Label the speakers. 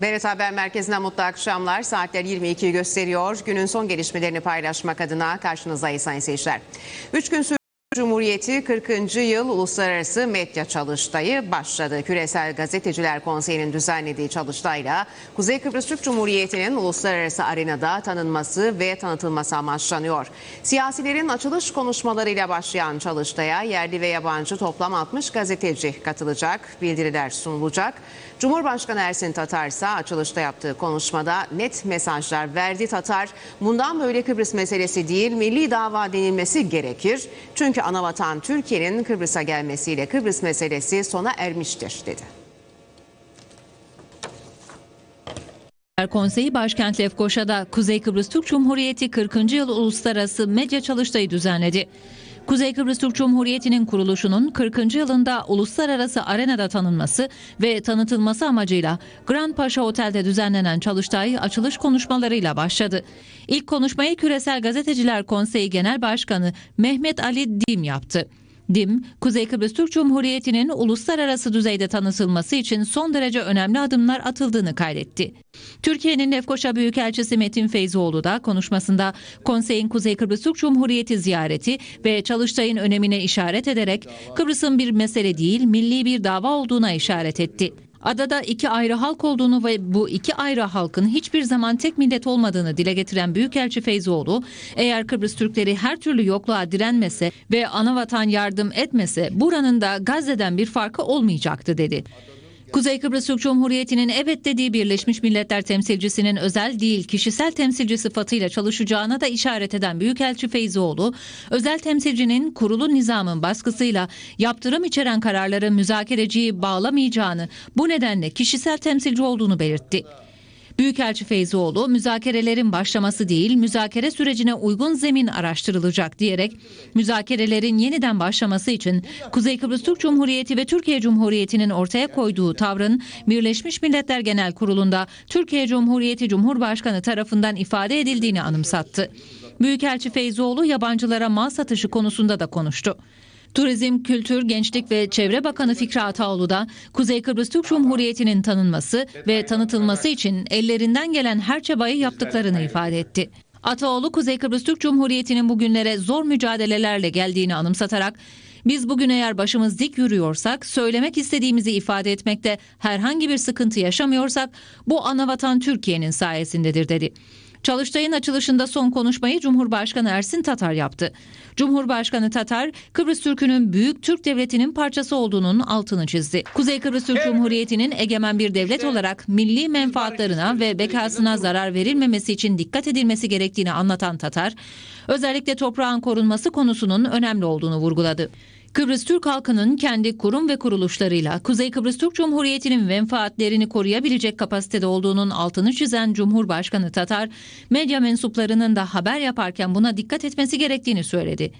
Speaker 1: Berat Haber Merkezi'nden mutlu akşamlar. Saatler 22'yi gösteriyor. Günün son gelişmelerini paylaşmak adına karşınızdayız sayın seyirciler. Üç gün süren Cumhuriyeti 40. yıl Uluslararası Medya Çalıştayı başladı. Küresel Gazeteciler Konseyi'nin düzenlediği çalıştayla Kuzey Kıbrıs Türk Cumhuriyeti'nin uluslararası arenada tanınması ve tanıtılması amaçlanıyor. Siyasilerin açılış konuşmalarıyla başlayan çalıştaya yerli ve yabancı toplam 60 gazeteci katılacak, bildiriler sunulacak. Cumhurbaşkanı Ersin Tatar ise açılışta yaptığı konuşmada net mesajlar verdi. Tatar, bundan böyle Kıbrıs meselesi değil, milli dava denilmesi gerekir. Çünkü anavatan Türkiye'nin Kıbrıs'a gelmesiyle Kıbrıs meselesi sona ermiştir dedi.
Speaker 2: Konseyi başkent Lefkoşa'da Kuzey Kıbrıs Türk Cumhuriyeti 40. yıl uluslararası medya çalıştayı düzenledi. Kuzey Kıbrıs Türk Cumhuriyeti'nin kuruluşunun 40. yılında uluslararası arenada tanınması ve tanıtılması amacıyla Grand Paşa Otel'de düzenlenen çalıştay açılış konuşmalarıyla başladı. İlk konuşmayı Küresel Gazeteciler Konseyi Genel Başkanı Mehmet Ali Dim yaptı. DİM, Kuzey Kıbrıs Türk Cumhuriyeti'nin uluslararası düzeyde tanıtılması için son derece önemli adımlar atıldığını kaydetti. Türkiye'nin Lefkoşa Büyükelçisi Metin Feyzoğlu da konuşmasında konseyin Kuzey Kıbrıs Türk Cumhuriyeti ziyareti ve çalıştayın önemine işaret ederek Kıbrıs'ın bir mesele değil milli bir dava olduğuna işaret etti. Adada iki ayrı halk olduğunu ve bu iki ayrı halkın hiçbir zaman tek millet olmadığını dile getiren Büyükelçi Feyzoğlu, eğer Kıbrıs Türkleri her türlü yokluğa direnmese ve anavatan yardım etmese buranın da Gazze'den bir farkı olmayacaktı dedi. Kuzey Kıbrıs Türk Cumhuriyeti'nin evet dediği Birleşmiş Milletler temsilcisinin özel değil kişisel temsilci sıfatıyla çalışacağına da işaret eden Büyükelçi Feyzoğlu, özel temsilcinin kurulu nizamın baskısıyla yaptırım içeren kararları müzakereciyi bağlamayacağını, bu nedenle kişisel temsilci olduğunu belirtti. Büyükelçi Feyzoğlu müzakerelerin başlaması değil müzakere sürecine uygun zemin araştırılacak diyerek müzakerelerin yeniden başlaması için Kuzey Kıbrıs Türk Cumhuriyeti ve Türkiye Cumhuriyeti'nin ortaya koyduğu tavrın Birleşmiş Milletler Genel Kurulu'nda Türkiye Cumhuriyeti Cumhurbaşkanı tarafından ifade edildiğini anımsattı. Büyükelçi Feyzoğlu yabancılara mal satışı konusunda da konuştu. Turizm, Kültür, Gençlik ve Çevre Bakanı Fikri Ataoğlu da Kuzey Kıbrıs Türk Cumhuriyeti'nin tanınması ve tanıtılması için ellerinden gelen her çabayı yaptıklarını ifade etti. Ataoğlu Kuzey Kıbrıs Türk Cumhuriyeti'nin bugünlere zor mücadelelerle geldiğini anımsatarak biz bugün eğer başımız dik yürüyorsak, söylemek istediğimizi ifade etmekte herhangi bir sıkıntı yaşamıyorsak bu anavatan Türkiye'nin sayesindedir dedi. Çalıştayın açılışında son konuşmayı Cumhurbaşkanı Ersin Tatar yaptı. Cumhurbaşkanı Tatar, Kıbrıs Türk'ünün büyük Türk devletinin parçası olduğunun altını çizdi. Kuzey Kıbrıs Türk Cumhuriyeti'nin egemen bir devlet olarak milli menfaatlarına ve bekasına zarar verilmemesi için dikkat edilmesi gerektiğini anlatan Tatar, özellikle toprağın korunması konusunun önemli olduğunu vurguladı. Kıbrıs Türk halkının kendi kurum ve kuruluşlarıyla Kuzey Kıbrıs Türk Cumhuriyeti'nin menfaatlerini koruyabilecek kapasitede olduğunun altını çizen Cumhurbaşkanı Tatar, medya mensuplarının da haber yaparken buna dikkat etmesi gerektiğini söyledi.